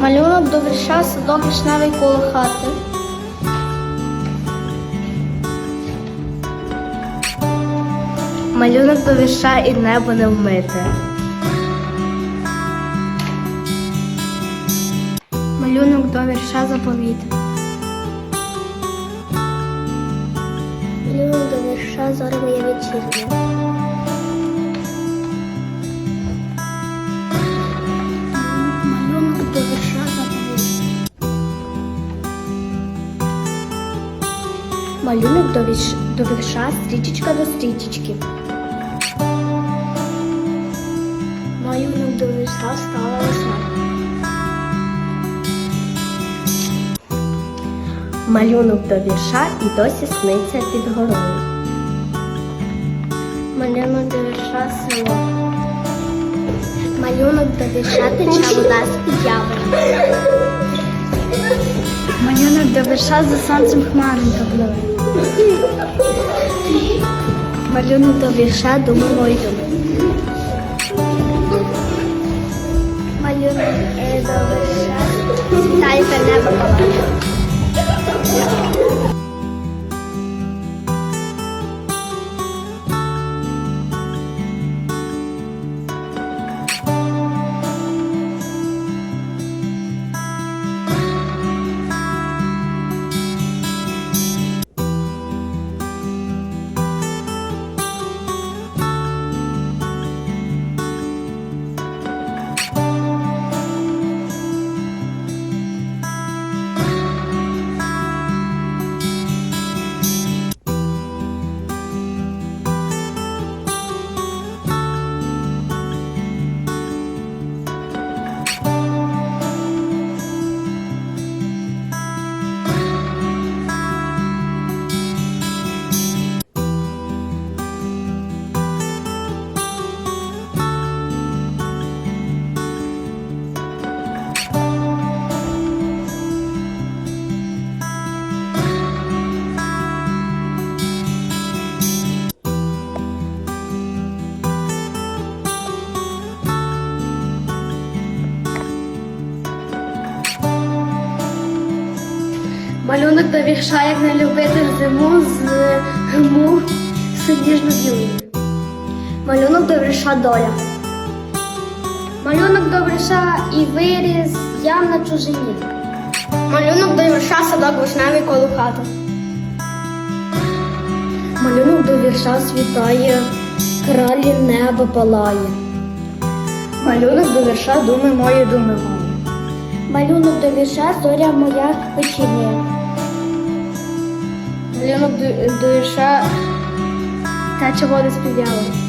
Малюнок до вірша садок вишневий коло хати. Малюнок до вірша і небо не вмите. Малюнок до вірша заповіт. Малюнок до вірша зорі вечірня. Малюнок до, віш... до вірша стрічечка до стрічечки. Малюнок до вірша стала весна. Малюнок до вірша і досі сниться під горою. Малюнок до вірша село. Малюнок до вірша тече вода з-під яблуні. Малюнок до вірша за сонцем хмаринка пливе. Малюнок до вірша думи мої думи. Малюнок е, до вірша світалька небо. Малюнок до вірша, як не любити зиму з гму синіжно білий. Малюнок до вірша доля. Малюнок до вірша і виріс ям на чужині. Малюнок до вірша садок вишневий коло хати. Малюнок до вірша світає, кралі небо палає. Малюнок до вірша думи мої, думи. Малюнок до вірша зоря моя вечірня. Малюнок душа та води спів'яла.